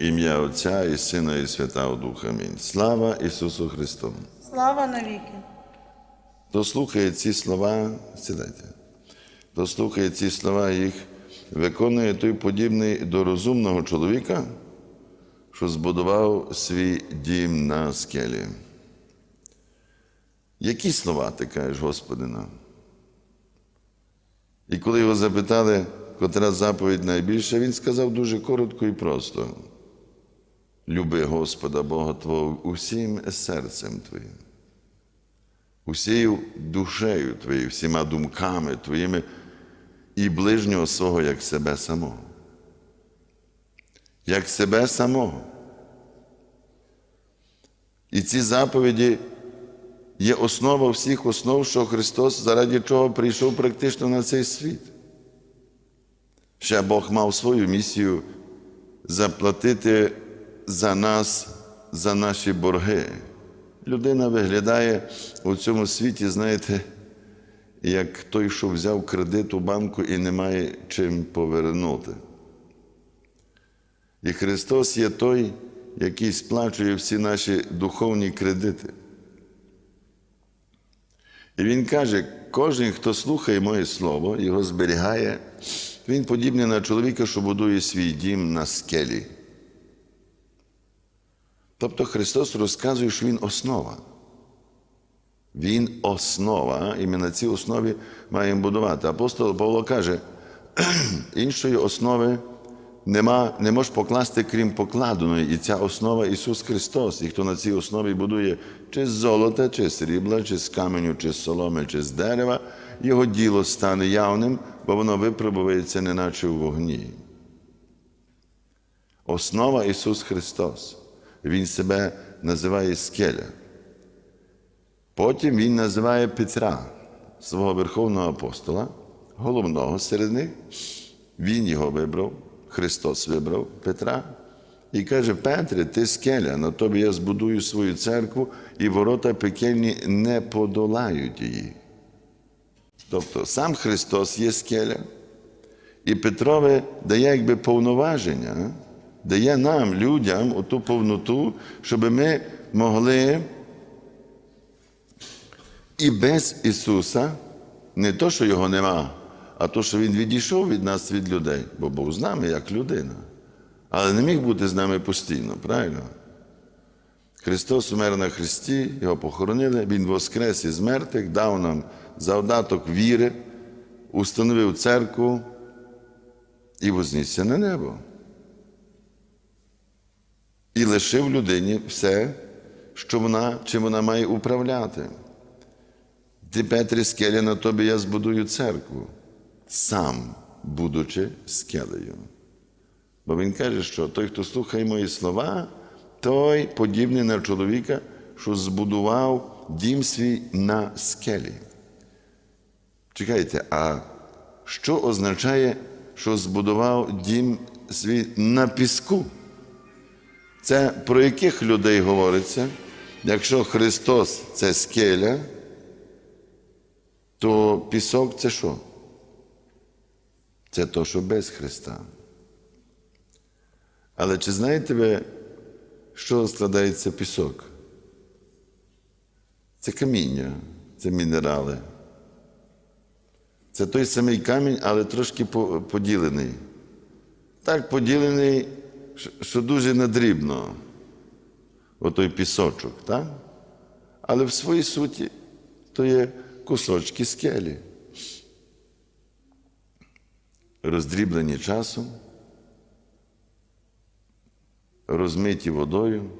Ім'я Отця і Сина, і Святого Духа. Амінь. Слава Ісусу Христу! Слава навіки. Хто слухає ці слова, сідайте. Хто слухає ці слова, їх виконує той подібний до розумного чоловіка, що збудував свій дім на скелі. Які слова ти кажеш, Господи нам? І коли його запитали, котра заповідь найбільша, він сказав дуже коротко і просто: Люби Господа Бога Твого усім серцем Твоїм усією душею твоєю, всіма думками твоїми і ближнього свого як себе самого. Як себе самого. І ці заповіді є основа всіх основ, що Христос, заради чого прийшов практично на цей світ. Ще Бог мав свою місію заплатити за нас, за наші борги. Людина виглядає у цьому світі, знаєте, як той, що взяв кредит у банку і не має чим повернути. І Христос є той, який сплачує всі наші духовні кредити. І Він каже, кожен, хто слухає моє слово, його зберігає, він подібний на чоловіка, що будує свій дім на скелі. Тобто Христос розказує, що Він основа. Він основа, і ми на цій основі маємо будувати. Апостол Павло каже, іншої основи нема, не можеш покласти, крім покладеної. І ця основа Ісус Христос. І хто на цій основі будує чи з золота, чи з срібла, чи з каменю, чи з соломи, чи з дерева, його діло стане явним, бо воно випробується неначе у вогні. Основа Ісус Христос. Він себе називає скеля. Потім Він називає Петра, свого Верховного апостола, головного серед них. Він його вибрав, Христос вибрав Петра. І каже: Петре, ти скеля, на тобі я збудую свою церкву, і ворота пекельні не подолають її. Тобто сам Христос є скеля, і Петрове дає якби повноваження дає нам, людям, оту повноту, щоб ми могли і без Ісуса, не то, що Його нема, а то, що Він відійшов від нас, від людей, бо був з нами як людина, але не міг бути з нами постійно, правильно? Христос умер на Христі, Його похоронили, Він воскрес із мертвих, дав нам завдаток віри, установив церкву і вознісся на небо лишив людині все, що вона, чим вона має управляти. Ти, Петрі, скеля на тобі я збудую церкву, сам будучи скелею. Бо він каже, що той, хто слухає мої слова, той подібний на чоловіка, що збудував дім свій на скелі. Чекайте, а що означає, що збудував дім свій на піску? Це про яких людей говориться? Якщо Христос це скеля, то пісок це що? Це то, що без Христа. Але чи знаєте ви, що складається пісок? Це каміння, це мінерали. Це той самий камінь, але трошки поділений. Так поділений що дуже надрібно, отой пісочок, так? але в своїй суті то є кусочки скелі, роздріблені часом, розмиті водою.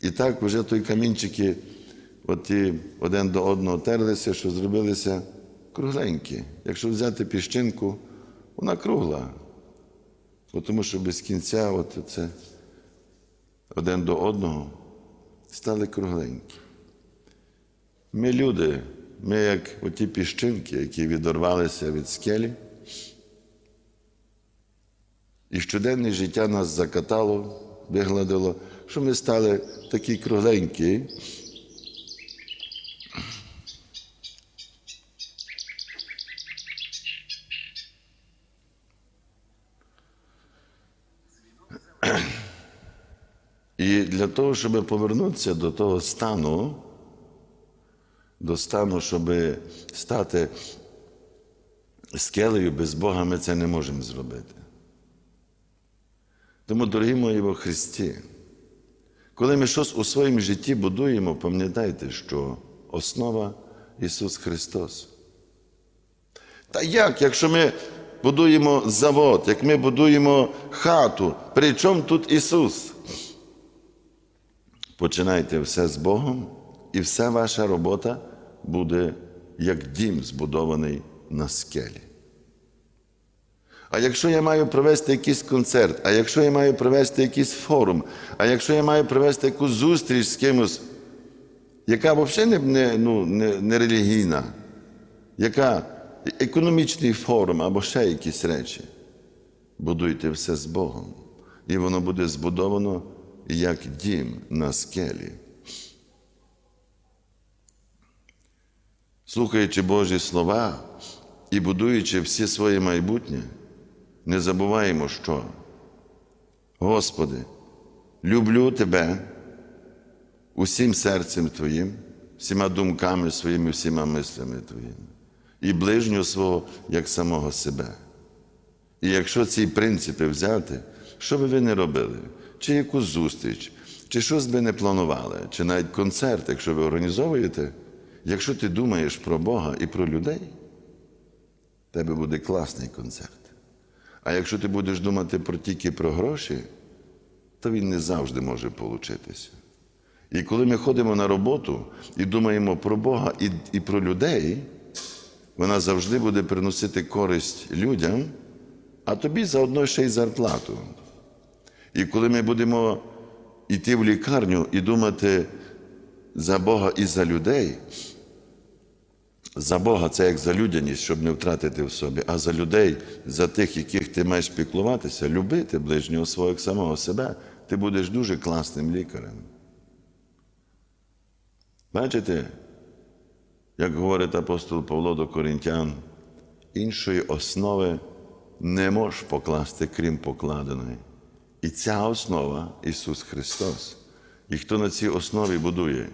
І так вже той камінчики от один до одного терлися, що зробилися кругленькі. Якщо взяти піщинку, вона кругла. Тому що без кінця от це один до одного стали кругленькі. Ми люди, ми як оті піщинки, які відорвалися від скелі, і щоденне життя нас закатало, вигладило, що ми стали такі кругленькі. І для того, щоб повернутися до того стану, до стану, щоб стати скелею без Бога, ми це не можемо зробити. Тому, дорогі мої во Христі, коли ми щось у своєму житті будуємо, пам'ятайте, що основа Ісус Христос. Та як, якщо ми будуємо завод, як ми будуємо хату, при чому тут Ісус? Починайте все з Богом, і вся ваша робота буде як дім, збудований на скелі. А якщо я маю провести якийсь концерт, а якщо я маю провести якийсь форум, а якщо я маю провести якусь зустріч з кимось, яка взагалі не, ну, не, не релігійна, яка економічний форум або ще якісь речі, будуйте все з Богом. І воно буде збудовано як дім на скелі. Слухаючи Божі слова і будуючи всі своє майбутнє, не забуваємо, що, Господи, люблю Тебе усім серцем Твоїм, всіма думками своїми, всіма мислями Твоїми, і ближнього свого як самого себе. І якщо ці принципи взяти, що би ви не робили, чи якусь зустріч, чи щось би не планували, чи навіть концерт, якщо ви організовуєте, якщо ти думаєш про Бога і про людей, тебе буде класний концерт. А якщо ти будеш думати про тільки про гроші, то він не завжди може получитися. І коли ми ходимо на роботу і думаємо про Бога і, і про людей, вона завжди буде приносити користь людям, а тобі заодно ще й зарплату. І коли ми будемо йти в лікарню і думати за Бога і за людей, за Бога це як за людяність, щоб не втратити в собі, а за людей, за тих, яких ти маєш піклуватися, любити ближнього свого як самого себе, ти будеш дуже класним лікарем. Бачите, як говорить апостол Павло до Коринтян, іншої основи не можеш покласти, крім покладеної. І ця основа Ісус Христос. І хто на цій основі будує,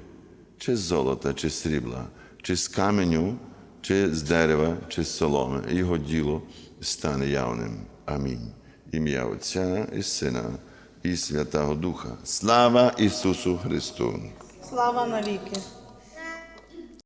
чи з золота, чи з срібла, чи з каменю, чи з дерева, чи з соломи, його діло стане явним. Амінь. Ім'я Отця і Сина, і Святого Духа. Слава Ісусу Христу! Слава навіки.